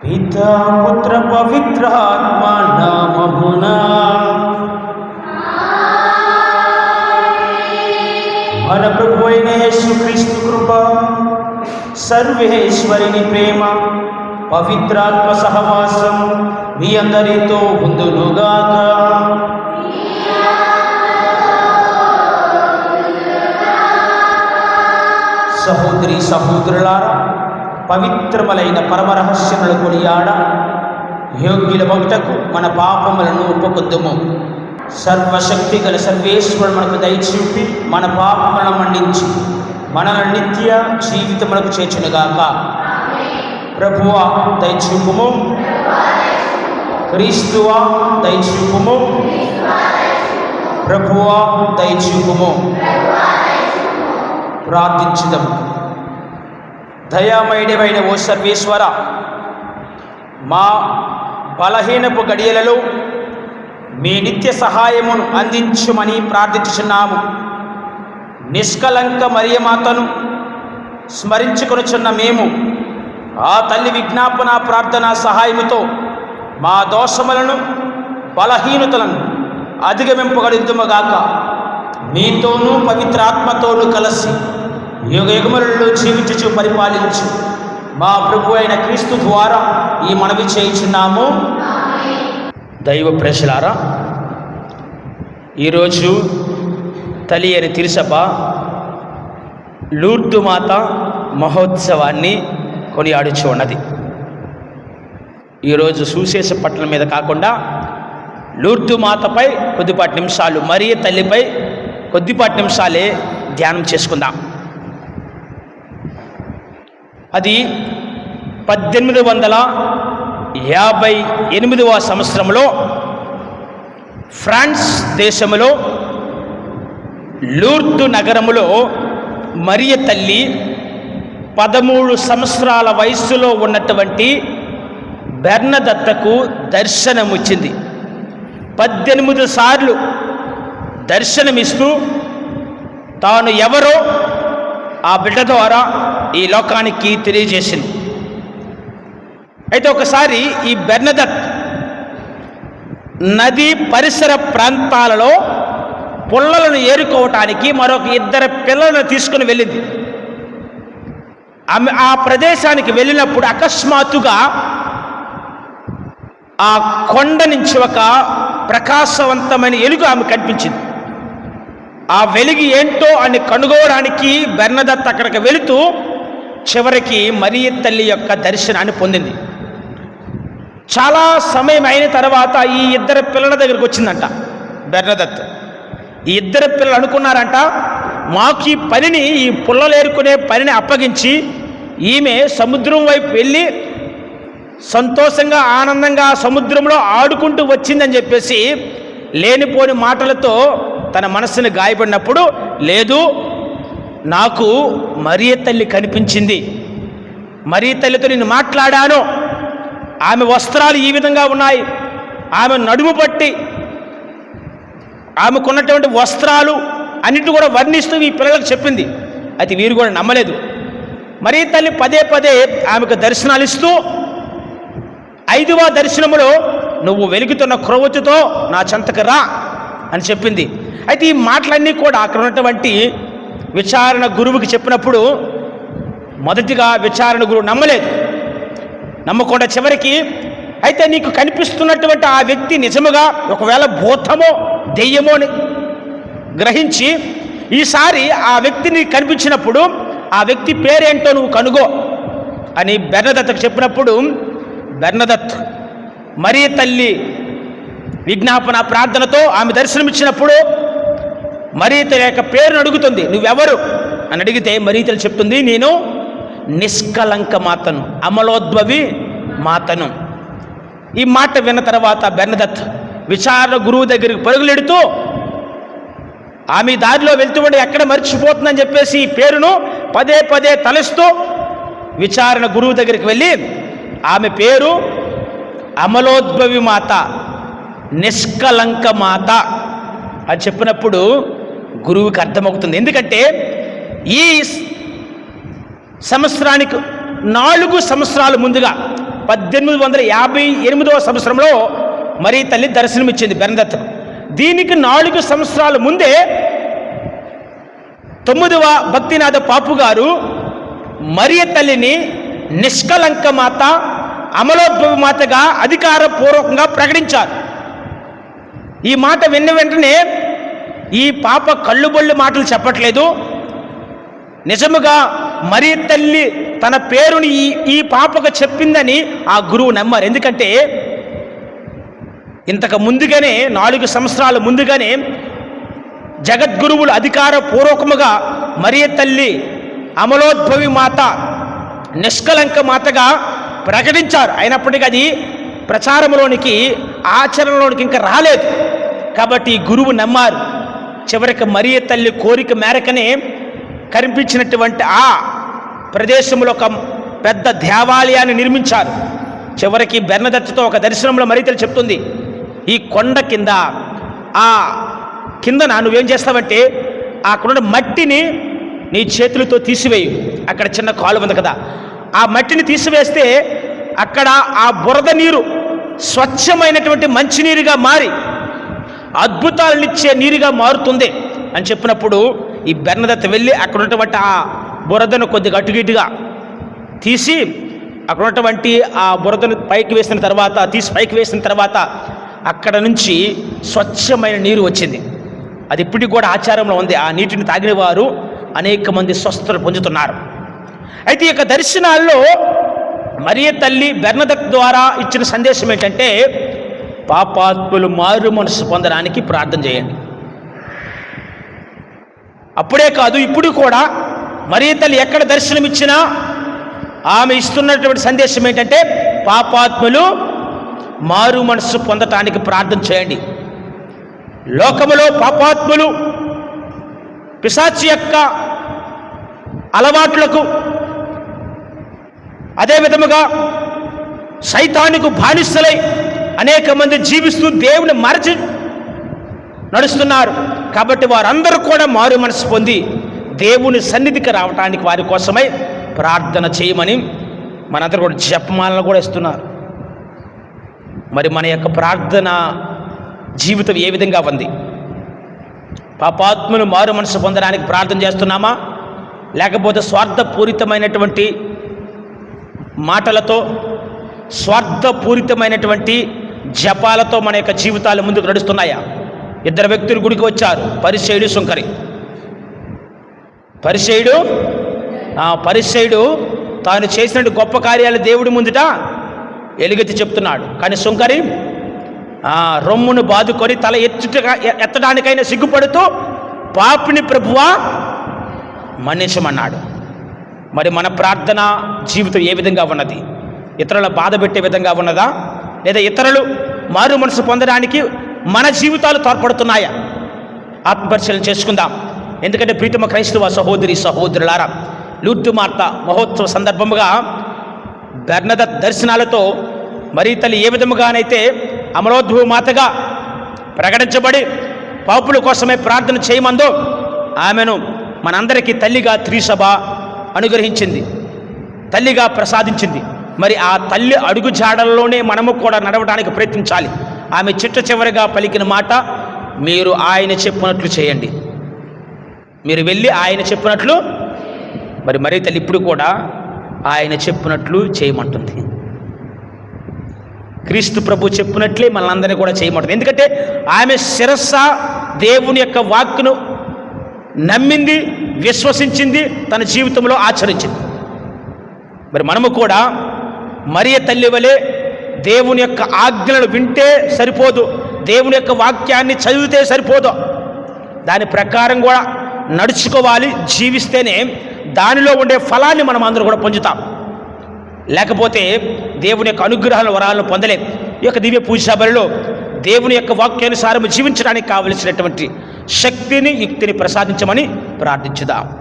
పితా పుత్ర పవిత్ర ఆత్మా నామమునా మన ప్రభు అయిన యేసుక్రీస్తు కృప సర్వేశ్వరిని ప్రేమ పవిత్రాత్మ సహవాసం మీ అందరితో ఉందునుగాక సహోదరి సహోదరులారా పవిత్రములైన పరమరహస్యములు కొనియాడ యోగ్యుల మొట్టకు మన పాపములను ఒప్పుకొద్దుము. సర్వశక్తి గల సర్వేశ్వరుడు మనకు దయచూపి మన పాపములను మండించి మనల్ని నిత్య జీవితములకు చేర్చునుగాక. ప్రభువా దయచూపుము క్రీస్తువా దయచూపుము ప్రభువా దయచూపుము ప్రార్థించుదాం. దయామయుడివైన ఓ సర్వేశ్వర మా బలహీనపు గడియలలో మీ నిత్య సహాయమును అందించుమని ప్రార్థించుచున్నాము. నిష్కలంక మరియమాతను స్మరించుకొనుచున్న మేము ఆ తల్లి విజ్ఞాపన ప్రార్థన సహాయముతో మా దోషములను బలహీనతలను అధిగమింపగలుగుతుమగాక. మీతోనూ పవిత్రాత్మతోనూ కలిసి యుగ యుగములలో జీవించు పరిపాలించు. మా ప్రభు అయిన క్రీస్తు ద్వారా ఈ మనవి చేయించున్నాము. దైవ ప్రజలారా ఈరోజు తలియని తిరుసభ లూర్దు మాత మహోత్సవాన్ని కొనియాడుచు ఉన్నది. ఈరోజు సూశేష పట్టణం మీద కాకుండా లూర్దు మాతపై కొద్దిపాటి నిమిషాలు మరీ తల్లిపై కొద్దిపాటి నిమిషాలే ధ్యానం చేసుకుందాం. అది పద్దెనిమిది వందల యాభై ఎనిమిదవ సంవత్సరంలో ఫ్రాన్స్ దేశంలో లూర్దు నగరములో మరియ తల్లి పదమూడు సంవత్సరాల వయస్సులో ఉన్నటువంటి బెర్నదత్తకు దర్శనం వచ్చింది పద్దెనిమిది సార్లు దర్శనమిస్తూ తాను ఎవరో ఆ బిడ్డ ద్వారా ఈ లోకానికి తెలియజేసింది. అయితే ఒకసారి ఈ బెర్నదత్ నది పరిసర ప్రాంతాలలో పుల్లలను ఏరుకోవటానికి మరొక ఇద్దరు పిల్లలను తీసుకుని వెళ్ళింది. ఆమె ఆ ప్రదేశానికి వెళ్ళినప్పుడు అకస్మాత్తుగా ఆ కొండ నుంచి ఒక ప్రకాశవంతమైన ఎలుగు ఆమె కనిపించింది. ఆ వెలుగు ఏంటో అని కనుగోవడానికి బెర్నదత్ అక్కడికి వెళుతూ చివరికి మరీ తల్లి యొక్క దర్శనాన్ని పొందింది. చాలా సమయం అయిన తర్వాత ఈ ఇద్దరు పిల్లల దగ్గరికి వచ్చిందంట బెర్నదత్. ఈ ఇద్దరు పిల్లలు అనుకున్నారంట మాకు ఈ పనిని ఈ పుల్లలేరుకునే పనిని అప్పగించి ఈమె సముద్రం వైపు వెళ్ళి సంతోషంగా ఆనందంగా సముద్రంలో ఆడుకుంటూ వచ్చిందని చెప్పేసి లేనిపోని మాటలతో తన మనస్సుని గాయపడినప్పుడు లేదు నాకు మరియ తల్లి కనిపించింది. మరియ తల్లితో నేను మాట్లాడాను. ఆమె వస్త్రాలు ఈ విధంగా ఉన్నాయి. ఆమె నడుము పట్టి ఆమెకున్నటువంటి వస్త్రాలు అన్నిటి కూడా వర్ణిస్తూ ఈ పిల్లలకు చెప్పింది. అది వీరు కూడా నమ్మలేదు. మరీ తల్లి పదే పదే ఆమెకు దర్శనాలు ఇస్తూ ఐదవ దర్శనములో నువ్వు వెలుగుతున్న క్రొవ్వొత్తుతో నా చెంతకు రా అని చెప్పింది. అయితే ఈ మాటలన్నీ కూడా అక్కడ ఉన్నటువంటి విచారణ గురువుకి చెప్పినప్పుడు మొదటిగా విచారణ గురువు నమ్మలేదు. నమ్మకుండా చివరికి అయితే నీకు కనిపిస్తున్నటువంటి ఆ వ్యక్తి నిజముగా ఒకవేళ భూతమో దెయ్యమో అని గ్రహించి ఈసారి ఆ వ్యక్తిని కనిపించినప్పుడు ఆ వ్యక్తి పేరేంటో నువ్వు కనుగో అని బెర్నదత్తకు చెప్పినప్పుడు బెర్నదత్ మరీ తల్లి విజ్ఞాపన ప్రార్థనతో ఆమె దర్శనమిచ్చినప్పుడు మరీత యొక్క పేరును అడుగుతుంది. నువ్వెవరు? అని అడిగితే మరీతలు చెప్తుంది నేను నిష్కలంక మాతను అమలోద్భవి మాతను. ఈ మాట విన్న తర్వాత బెన్నదత్ విచారణ గురువు దగ్గరికి పరుగులెడుతూ ఆమె దారిలో వెళ్తూ ఉండి ఎక్కడ మర్చిపోతుందని చెప్పేసి ఈ పేరును పదే పదే తలుస్తూ విచారణ గురువు దగ్గరికి వెళ్ళి ఆమె పేరు అమలోద్భవి మాత నిష్కలంక మాత. అని చెప్పినప్పుడు గురువుకి అర్థమవుతుంది. ఎందుకంటే ఈ సంవత్సరానికి నాలుగు సంవత్సరాల ముందుగా పద్దెనిమిది వందల యాభై ఎనిమిదవ సంవత్సరంలో మరి తల్లి దర్శనమిచ్చింది బెనదత్తకు దీనికి నాలుగు సంవత్సరాల ముందే తొమ్మిదవ భక్తినాథ పాపు గారు మరియ తల్లిని నిష్కలంక మాత అమలోద్భవ మాతగా అధికారపూర్వకంగా ప్రకటించారు. ఈ మాట విన్న వెంటనే ఈ పాప కళ్ళుబొళ్ళు మాటలు చెప్పట్లేదు. నిజముగా మరి తల్లి తన పేరుని ఈ ఈ పాపకు చెప్పిందని ఆ గురువు నమ్మారు. ఎందుకంటే ఇంతకు ముందుగానే నాలుగు సంవత్సరాల ముందుగానే జగద్గురువులు అధికార పూర్వకముగా మరియ తల్లి అమలోద్భవి మాత నిష్కలంక మాతగా ప్రకటించారు. అయినప్పటికీ అది ప్రచారంలోనికి ఆచరణలోనికి ఇంకా రాలేదు. కాబట్టి గురువు నమ్మారు. చివరికి మరియ తల్లి కోరిక మేరకనే కనిపించినటువంటి ఆ ప్రదేశంలో ఒక పెద్ద దేవాలయాన్ని నిర్మించారు. చివరికి బెర్నదత్తుతో ఒక దర్శనంలో మరీతలు చెప్తుంది ఈ కొండ కింద ఆ కిందన నువ్వేం చేస్తావంటే ఆ కొండ మట్టిని నీ చేతులతో తీసివేయు. అక్కడ చిన్న కాలు ఉంది కదా ఆ మట్టిని తీసివేస్తే అక్కడ ఆ బురద నీరు స్వచ్ఛమైనటువంటి మంచినీరుగా మారి అద్భుతాలనిచ్చే నీరుగా మారుతుంది అని చెప్పినప్పుడు ఈ బెర్నదత్త వెళ్ళి అక్కడ ఉన్నటువంటి ఆ బురదను కొద్దిగా అటుగిటుగా తీసి అక్కడ ఉన్నటువంటి ఆ బురదను పైకి వేసిన తర్వాత తీసి పైకి వేసిన తర్వాత అక్కడ నుంచి స్వచ్ఛమైన నీరు వచ్చింది. అది ఇప్పటికి కూడా ఆచారంలో ఉంది. ఆ నీటిని తాగిన వారు అనేక మంది స్వస్థతలు పొందుతున్నారు. అయితే ఈ యొక్క దర్శనాల్లో మరియ తల్లి బెర్నదత్ ద్వారా ఇచ్చిన సందేశం ఏంటంటే పాపాత్ములు మారు మనసు పొందడానికి ప్రార్థన చేయండి. అప్పుడే కాదు ఇప్పుడు కూడా మరీ తల్లి ఎక్కడ దర్శనం ఇచ్చినా ఆమె ఇస్తున్నటువంటి సందేశం ఏంటంటే పాపాత్ములు మారు మనసు పొందటానికి ప్రార్థన చేయండి. లోకములో పాపాత్ములు పిశాచి యొక్క అలవాట్లకు అదే విధముగా సైతానికి బానిసలై అనేక మంది జీవిస్తూ దేవుని మరచి నడుస్తున్నారు. కాబట్టి వారందరూ కూడా మారు మనసు పొంది దేవుని సన్నిధికి రావటానికి వారి కోసమై ప్రార్థన చేయమని మనందరూ కూడా జపమాలను కూడా ఇస్తున్నారు మరి మన యొక్క ప్రార్థన జీవితం ఏ విధంగా ఉంది? పాపాత్మను మారు మనసు పొందడానికి ప్రార్థన చేస్తున్నామా? లేకపోతే స్వార్థపూరితమైనటువంటి మాటలతో స్వార్థపూరితమైనటువంటి జపాలతో మన యొక్క జీవితాలు ముందుకు నడుస్తున్నాయా? ఇద్దరు వ్యక్తులు గుడికి వచ్చారు. పరిచయుడు సుంకరి పరిచయుడు ఆ పరిచయుడు తాను చేసినట్టు గొప్ప కార్యాలు దేవుడి ముందుట ఎలుగెత్తి చెప్తున్నాడు. కానీ సుంకరి రొమ్మును బాదుకొని తల ఎత్తుట ఎత్తడానికైనా సిగ్గుపడుతూ పాపిని ప్రభువా మన్నించమన్నాడు. మరి మన ప్రార్థన జీవితం ఏ విధంగా ఉన్నది? ఇతరుల బాధ పెట్టే విధంగా ఉన్నదా? లేదా ఇతరులు మారు మనసు పొందడానికి మన జీవితాలు తోడ్పడుతున్నాయా? ఆత్మపరిశీలన చేసుకుందాం. ఎందుకంటే ప్రీతమ క్రైస్తవ సహోదరి సహోదరులారా లూర్టు మార్త మహోత్సవ సందర్భముగా గర్ణద దర్శనాలతో మరీ తల్లి ఏ విధముగానైతే అమరోద్భవ మాతగా ప్రకటించబడి పాపుల కోసమే ప్రార్థన చేయమందో ఆమెను మనందరికీ తల్లిగా త్రిసభ అనుగ్రహించింది తల్లిగా ప్రసాదించింది. మరి ఆ తల్లి అడుగు జాడల్లోనే మనము కూడా నడవడానికి ప్రయత్నించాలి. ఆమె చిట్ట చివరిగా పలికిన మాట మీరు ఆయన చెప్పినట్లు చేయండి. మీరు వెళ్ళి ఆయన చెప్పినట్లు మరి మరీ తల్లి ఇప్పుడు కూడా ఆయన చెప్పినట్లు చేయమంటుంది. క్రీస్తు ప్రభు చెప్పినట్లే మనందరినీ కూడా చేయమంటుంది. ఎందుకంటే ఆమె శిరస్స దేవుని యొక్క వాక్కును నమ్మింది విశ్వసించింది తన జీవితంలో ఆచరించింది. మరి మనము కూడా మరియ తల్లి వలె దేవుని యొక్క ఆజ్ఞలను వింటే సరిపోదు. దేవుని యొక్క వాక్యాన్ని చదివితే సరిపోదు. దాని ప్రకారం కూడా నడుచుకోవాలి జీవిస్తేనే దానిలో ఉండే ఫలాన్ని మనం అందరూ కూడా పొందుతాం. లేకపోతే దేవుని యొక్క అనుగ్రహాల వరాలను పొందలేం. ఈ యొక్క దివ్య పూజాబలిలో దేవుని యొక్క వాక్యానుసారం జీవించడానికి కావలసినటువంటి శక్తిని యుక్తిని ప్రసాదించమని ప్రార్థించుదాం.